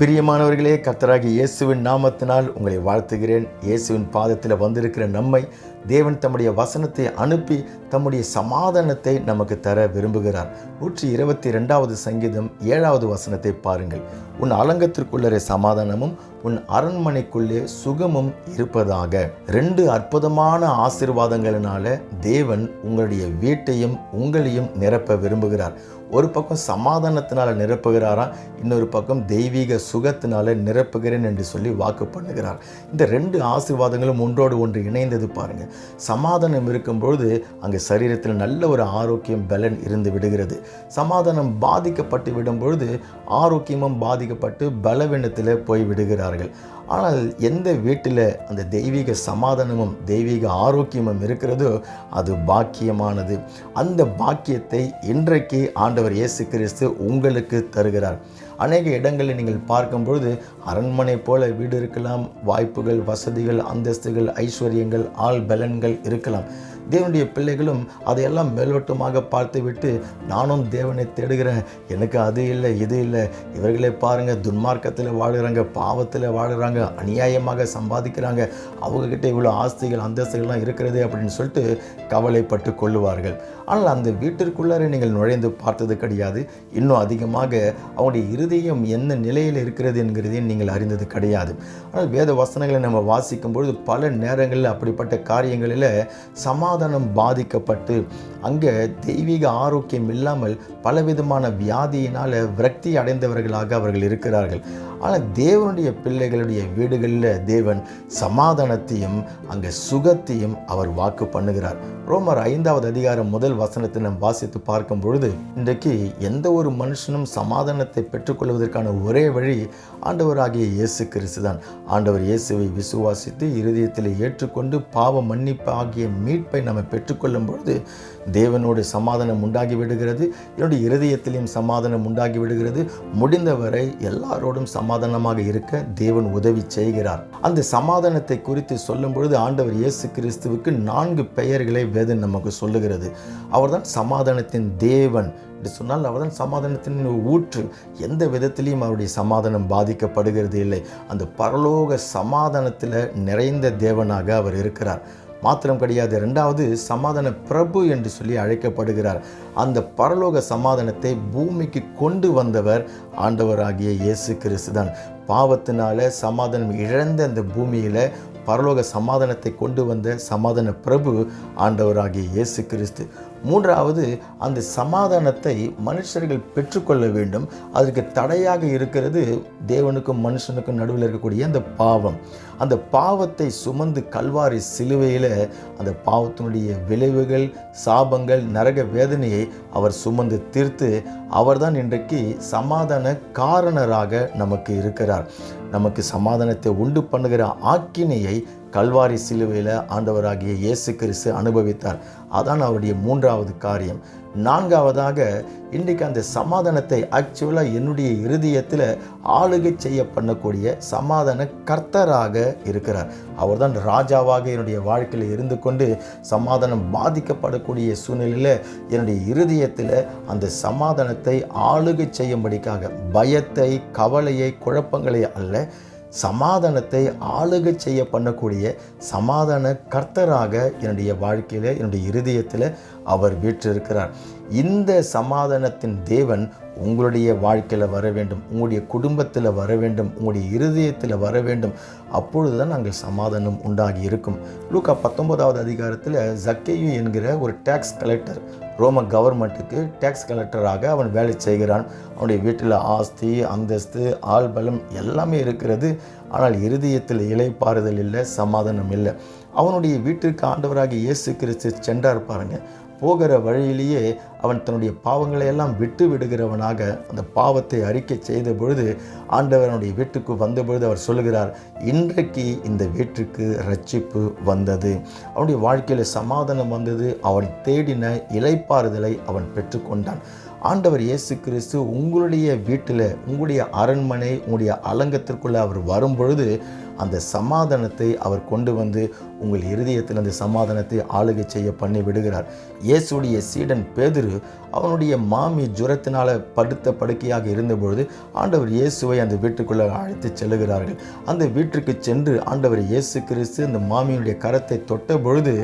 பிரியமானவர்களே கத்தராகி இயேசுவின் நாமத்தினால் உங்களை வாழ்த்துகிறேன். இயேசுவின் பாதத்தில் வந்திருக்கிற நம்மை தேவன் தம்முடைய வசனத்தை அனுப்பி தம்முடைய சமாதானத்தை நமக்கு தர விரும்புகிறார். நூற்றி இருபத்தி ரெண்டாவது சங்கீதம் ஏழாவது வசனத்தை பாருங்கள். உன் அலங்கத்திற்குள்ளே சமாதானமும் உன் அரண்மனைக்குள்ளே சுகமும் இருப்பதாக. ரெண்டு அற்புதமான ஆசிர்வாதங்களினால தேவன் உங்களுடைய வீட்டையும் உங்களையும் நிரப்ப விரும்புகிறார். ஒரு பக்கம் சமாதானத்தினால நிரப்புகிறாரா இன்னொரு பக்கம் தெய்வீக சுகத்தினால நிரப்புகிறேன் என்று சொல்லி வாக்கு பண்ணுகிறார். இந்த ரெண்டு ஆசீர்வாதங்களும் ஒன்றோடு ஒன்று இணைந்தது பாருங்க. சமாதானம் இருக்கும்பொழுது அங்கே சரீரத்தில் நல்ல ஒரு ஆரோக்கியம் பலன் இருந்து விடுகிறது. சமாதானம் பாதிக்கப்பட்டு விடும் பொழுது ஆரோக்கியமும் பாதிக்கப்பட்டு பலவீனத்தில் போய் விடுகிறார்கள். ஆனால் எந்த வீட்டில் அந்த தெய்வீக சமாதானமும் தெய்வீக ஆரோக்கியமும் இருக்கிறதோ அது பாக்கியமானது. அந்த பாக்கியத்தை இன்றைக்கு ஆண்டவர் இயேசு கிறிஸ்து உங்களுக்கு தருகிறார். அநேக இடங்களில் நீங்கள் பார்க்கும்பொழுது அரண்மனை போல வீடு இருக்கலாம் வாய்ப்புகள் வசதிகள் அந்தஸ்துகள் ஐஸ்வர்யங்கள் ஆள் பலன்கள் இருக்கலாம். தேவனுடைய பிள்ளைகளும் அதையெல்லாம் மேலோட்டமாக பார்த்துவிட்டு நானும் தேவனை தேடுகிறேன். எனக்கு அது இல்லை இது இல்லை. இவர்களை பாருங்கள் துன்மார்க்கத்தில் வாழ்கிறாங்க பாவத்தில் வாழ்கிறாங்க அநியாயமாக சம்பாதிக்கிறாங்க. அவங்கக்கிட்ட இவ்வளோ ஆஸ்திகள் அந்தஸ்துகள்லாம் இருக்கிறதே அப்படின்னு சொல்லிட்டு கவலைப்பட்டு கொள்ளுவார்கள். ஆனால் அந்த வீட்டிற்குள்ளார நீங்கள் நுழைந்து பார்த்தது கிடையாது. இன்னும் அதிகமாக அவனுடைய இருதயம் எந்த நிலையில் இருக்கிறது என்கிறதையும் நீங்கள் அறிந்தது கிடையாது. ஆனால் வேத வசனங்களை நம்ம வாசிக்கும் பொழுது பல நேரங்களில் அப்படிப்பட்ட காரியங்களில் சமாதானம் பாதிக்கப்பட்டு அங்கே தெய்வீக ஆரோக்கியம் இல்லாமல் பலவிதமான வியாதியினால் விரக்தி அடைந்தவர்களாக அவர்கள் இருக்கிறார்கள். ஆனால் தேவனுடைய பிள்ளைகளுடைய வீடுகளில் தேவன் சமாதானத்தையும் அங்கே சுகத்தையும் அவர் வாக்கு பண்ணுகிறார். ரோமர் ஐந்தாவது அதிகாரம் முதல் வசனத்தை நாம் வாசித்து பார்க்கும் பொழுது இன்றைக்கு எந்த ஒரு மனுஷனும் சமாதானத்தை பெற்றுக்கொள்வதற்கான ஒரே வழி ஆண்டவராகிய இயேசு கிறிஸ்து தான். ஆண்டவர் இயேசுவை விசுவாசித்து இருதயத்தில் ஏற்றுக்கொண்டு பாவ மன்னிப்பு ஆகிய மீட்பை நம்ம பெற்றுக்கொள்ளும் பொழுது தேவனோடு சமாதானம் உண்டாகி விடுகிறது. என்னுடைய இருதயத்திலையும் சமாதானம் உண்டாகி விடுகிறது. முடிந்தவரை எல்லாரோடும் சமாதானமாக இருக்க தேவன் உதவி செய்கிறார். அந்த சமாதானத்தை குறித்து சொல்லும் பொழுது ஆண்டவர் இயேசு கிறிஸ்துவுக்கு நான்கு பெயர்களை வேதன் நமக்கு சொல்லுகிறது. அவர்தான் சமாதானத்தின் தேவன் என்று சொன்னால் அவர்தான் சமாதானத்தின் ஊற்று. எந்த விதத்திலையும் அவருடைய சமாதானம் பாதிக்கப்படுகிறது இல்லை. அந்த பரலோக சமாதானத்தில் நிறைந்த தேவனாக அவர் இருக்கிறார். மாத்திரம் கிடையாது. ரெண்டாவது சமாதான பிரபு என்று சொல்லி அழைக்கப்படுகிறார். அந்த பரலோக சமாதானத்தை பூமிக்கு கொண்டு வந்தவர் ஆண்டவராகிய இயேசு கிறிஸ்து தான் பாவத்தினால சமாதானம் இழந்த அந்த பூமியில் பரலோக சமாதானத்தை கொண்டு வந்த சமாதான பிரபு ஆண்டவராகிய இயேசு கிறிஸ்து. மூன்றாவது அந்த சமாதானத்தை மனுஷர்கள் பெற்றுக்கொள்ள வேண்டும். அதற்கு தடையாக இருக்கிறது தேவனுக்கும் மனுஷனுக்கும் நடுவில் இருக்கக்கூடிய அந்த பாவம். அந்த பாவத்தை சுமந்து கல்வாரி சிலுவையில் அந்த பாவத்தினுடைய விளைவுகள் சாபங்கள் நரக வேதனையை அவர் சுமந்து தீர்த்து அவர்தான் இன்றைக்கு சமாதான காரணராக நமக்கு இருக்கிறார். நமக்கு சமாதானத்தை உண்டு பண்ணுகிற ஆக்கினையை கல்வாரி சிலுவையில் ஆண்டவராகிய இயேசு கிறிஸ்து அனுபவித்தார். அதான் அவருடைய மூன்றாவது காரியம். நான்காவதாக இன்றைக்கு அந்த சமாதானத்தை ஆக்சுவலாக என்னுடைய இருதயத்தில் ஆளுகை செய்ய பண்ணக்கூடிய சமாதான கர்த்தராக இருக்கிறார். அவர்தான் ராஜாவாக என்னுடைய வாழ்க்கையில் இருந்து கொண்டு சமாதானம் பாதிக்கப்படக்கூடிய சூழ்நிலையில் என்னுடைய இருதயத்தில் அந்த சமாதானத்தை ஆளுகை செய்யும்படிக்காக பயத்தை கவலையை குழப்பங்களை அல்ல சமாதானத்தை ஆளுகை செய்ய பண்ணக்கூடிய சமாதான கர்த்தராக என்னுடைய வாழ்க்கையில் என்னுடைய இருதயத்தில் அவர் வீற்றிருக்கிறார். இந்த சமாதானத்தின் தேவன் உங்களுடைய வாழ்க்கையில் வர வேண்டும் உங்களுடைய குடும்பத்தில் வர வேண்டும் உங்களுடைய இருதயத்தில் வர வேண்டும். அப்பொழுது தான் நாங்கள் சமாதானம் உண்டாகி இருக்கும். லூக்கா பத்தொன்பதாவது அதிகாரத்தில் ஜக்கேயு என்கிற ஒரு டேக்ஸ் கலெக்டர் ரோம கவர்மெண்ட்டுக்கு டேக்ஸ் கலெக்டராக அவன் வேலை செய்கிறான். அவனுடைய வீட்டில் ஆஸ்தி அந்தஸ்து ஆள்பலம் எல்லாமே இருக்கிறது. ஆனால் இருதயத்தில் இலைப்பாறுதல் இல்லை சமாதானம் இல்லை. அவனுடைய வீட்டிற்கு ஆண்டவராக இயேசு கிறிஸ்து சென்றார் பாருங்கள் போகிற வழியிலேயே அவன் தன்னுடைய பாவங்களை எல்லாம் விட்டு விடுகிறவனாக அந்த பாவத்தை அறிக்கை செய்த பொழுது ஆண்டவனுடைய வீட்டுக்கு வந்த பொழுது அவர் சொல்லுகிறார் இன்றைக்கு இந்த வீட்டுக்கு ரட்சிப்பு வந்தது. அவனுடைய வாழ்க்கையில் சமாதானம் வந்தது. அவன் தேடின இலைப்பாறுதலை அவன் பெற்றுக்கொண்டான். ஆண்டவர் இயேசு கிறிஸ்து உங்களுடைய வீட்டில் உங்களுடைய அரண்மனை உங்களுடைய அலங்கத்திற்குள்ளே அவர் வரும்பொழுது அந்த சமாதானத்தை அவர் கொண்டு வந்து உங்கள் இருதயத்தில் அந்த சமாதானத்தை ஆளுகை செய்ய பண்ணி விடுகிறார். இயேசுடைய சீடன் பேதுரு அவனுடைய மாமி ஜுரத்தினால் படுத்த படுக்கையாக இருந்தபொழுது ஆண்டவர் இயேசுவை அந்த வீட்டுக்குள்ளே அழைத்து செல்லுகிறார்கள். அந்த வீட்டுக்கு சென்று ஆண்டவர் இயேசு கிறிஸ்து அந்த மாமியினுடைய கரத்தை தொட்ட பொழுது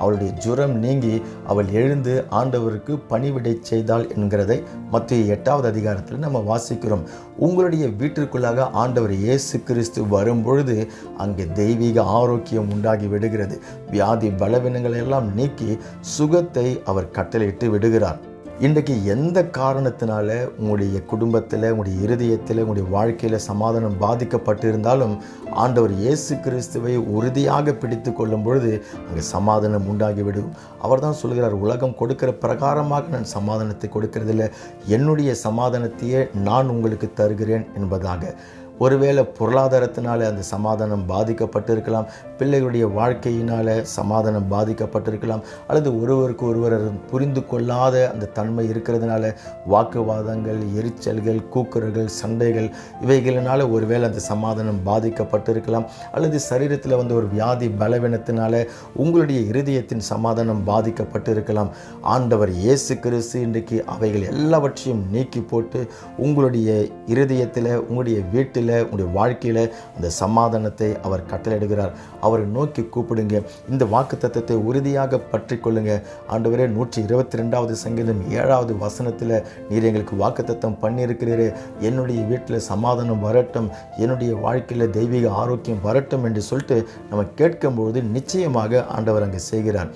அவளுடைய ஜுரம் நீங்கி அவள் எழுந்து ஆண்டவருக்கு பணிவிடை செய்தாள் என்கிறதை மத்திய எட்டாவது அதிகாரத்தில் நம்ம வாசிக்கிறோம். உங்களுடைய வீட்டிற்குள்ளாக ஆண்டவர் இயேசு கிறிஸ்து வரும்பொழுது அங்கே தெய்வீக ஆரோக்கியம் உண்டாகி விடுகிறது. வியாதி பலவீனங்களை எல்லாம் நீக்கி சுகத்தை அவர் கட்டளையிட்டு விடுகிறார். இன்றைக்கு எந்த காரணத்தினால உங்களுடைய குடும்பத்தில் உங்களுடைய இருதயத்தில் உங்களுடைய வாழ்க்கையில் சமாதானம் பாதிக்கப்பட்டு இருந்தாலும் ஆண்டவர் இயேசு கிறிஸ்துவை உறுதியாக பிடித்து கொள்ளும் பொழுது அங்கே சமாதானம் உண்டாகிவிடும் அவர் தான் சொல்கிறார் உலகம் கொடுக்கிற பிரகாரமாக நான் சமாதானத்தை கொடுக்கறதில்ல. என்னுடைய சமாதானத்தையே நான் உங்களுக்கு தருகிறேன் என்பதாக. ஒருவேளை பொருளாதாரத்தினால அந்த சமாதானம் பாதிக்கப்பட்டிருக்கலாம் பிள்ளைகளுடைய வாழ்க்கையினால் சமாதானம் பாதிக்கப்பட்டிருக்கலாம் அல்லது ஒருவருக்கு ஒருவர் புரிந்து கொள்ளாத அந்த தன்மை இருக்கிறதுனால வாக்குவாதங்கள் எரிச்சல்கள் கூக்குரல்கள் சண்டைகள் இவைகளினால ஒருவேளை அந்த சமாதானம் பாதிக்கப்பட்டிருக்கலாம் அல்லது சரீரத்தில் வந்து ஒரு வியாதி பலவீனத்தினால உங்களுடைய இருதயத்தின் சமாதானம் பாதிக்கப்பட்டிருக்கலாம். ஆண்டவர் இயேசு கிறிஸ்து இன்றைக்கு அவைகள் எல்லாவற்றையும் நீக்கி போட்டு உங்களுடைய இருதயத்தில் உங்களுடைய வீட்டில் உங்களுடைய வாழ்க்கையில் அந்த சமாதானத்தை அவர் கட்டளையிடுகிறார். அவரை நோக்கி கூப்பிடுங்க. இந்த வாக்கு தத்துவத்தை உறுதியாக பற்றி கொள்ளுங்க. ஆண்டவரே நூற்றி இருபத்தி ரெண்டாவது சங்கீதம் ஏழாவது வசனத்தில் நீர் எங்களுக்கு வாக்கு தத்துவம் பண்ணியிருக்கிறீரே. என்னுடைய வீட்டில் சமாதானம் வரட்டும். என்னுடைய வாழ்க்கையில் தெய்வீக ஆரோக்கியம் வரட்டும் என்று சொல்லிட்டு நம்ம கேட்கும்பொழுது நிச்சயமாக ஆண்டவர் அங்கே செய்கிறார்.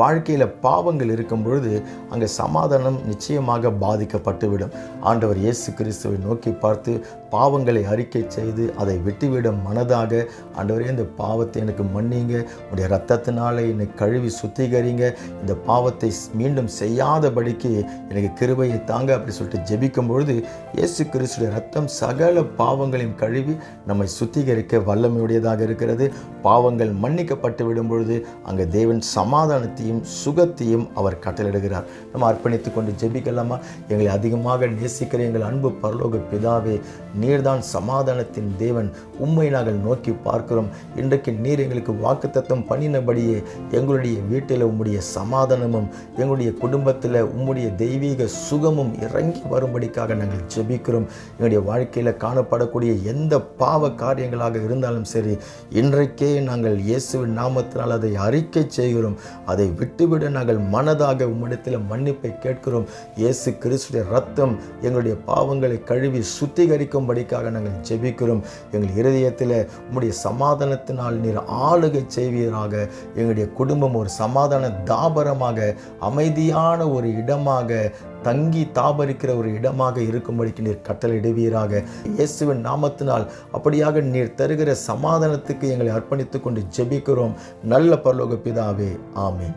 வாழ்க்கையில் பாவங்கள் இருக்கும் பொழுது அங்கே சமாதானம் நிச்சயமாக பாதிக்கப்பட்டுவிடும். ஆண்டவர் இயேசு கிறிஸ்துவை நோக்கி பார்த்து பாவங்களை அறிக்கை செய்து அதை விட்டுவிடும் மனதாக. ஆண்டவரே இந்த பாவத்தை எனக்கு மன்னிங்க. உடைய ரத்தத்தினால என்னை கழுவி சுத்திகரிங்க. இந்த பாவத்தை மீண்டும் செய்யாதபடிக்கு எனக்கு கிருபையை தாங்க. அப்படி சொல்லிட்டு ஜெபிக்கும் பொழுது இயேசு கிறிஸ்துடைய ரத்தம் சகல பாவங்களையும் கழுவி நம்மை சுத்திகரிக்க வல்லமையுடையதாக இருக்கிறது. பாவங்கள் மன்னிக்கப்பட்டு விடும் பொழுது அங்கே தேவன் சமாதானத்தையும் சுகத்தையும் அவர் கட்டளிடுகிறார் நம்ம அர்ப்பணித்து கொண்டு ஜெபிக்கலாமா? எங்களை அதிகமாக நேசிக்கிற எங்கள் அன்பு பரலோக பிதாவே நீர்தான் சமாதானத்தின் தேவன். உம்மை நாங்கள் நோக்கி பார்க்கிறோம். இன்றைக்கு நீர் எங்களுக்கு வாக்குத்தத்தம் பண்ணினபடியே எங்களுடைய வீட்டில் உம்முடைய சமாதானமும் எங்களுடைய குடும்பத்தில் உம்முடைய தெய்வீக சுகமும் இறங்கி வரும்படிக்காக நாங்கள் ஜெபிக்கிறோம். எங்களுடைய வாழ்க்கையில் காணப்படக்கூடிய எந்த பாவ காரியங்களாக இருந்தாலும் சரி இன்றைக்கே நாங்கள் இயேசுவின் நாமத்தினால் அதை அறிக்கை செய்கிறோம். அதை விட்டுவிட நாங்கள் மனதாக உம்மிடத்தில் மன்னிப்பை கேட்கிறோம். இயேசு கிறிஸ்துடைய ரத்தம் எங்களுடைய பாவங்களை கழுவி சுத்திகரிக்கும் சுத்திகரிக்கும்படிக்காக நாங்கள் ஜெபிக்கிறோம். எங்கள் இருதயத்தில் உம்முடைய சமாதானத்தினால் நீர் ஆளுகை செய்வீராக. எங்களுடைய குடும்பம் ஒரு சமாதான தாபரமாக அமைதியான ஒரு இடமாக தங்கி தாபரிக்கிற ஒரு இடமாக இருக்கும்படிக்கு நீர் கட்டளையிடுவீராக இயேசுவின் நாமத்தினால் அப்படியாக நீர் தருகிற சமாதானத்துக்கு எங்களை அர்ப்பணித்துக் கொண்டு ஜெபிக்கிறோம். நல்ல பரலோக பிதாவே ஆமேன்.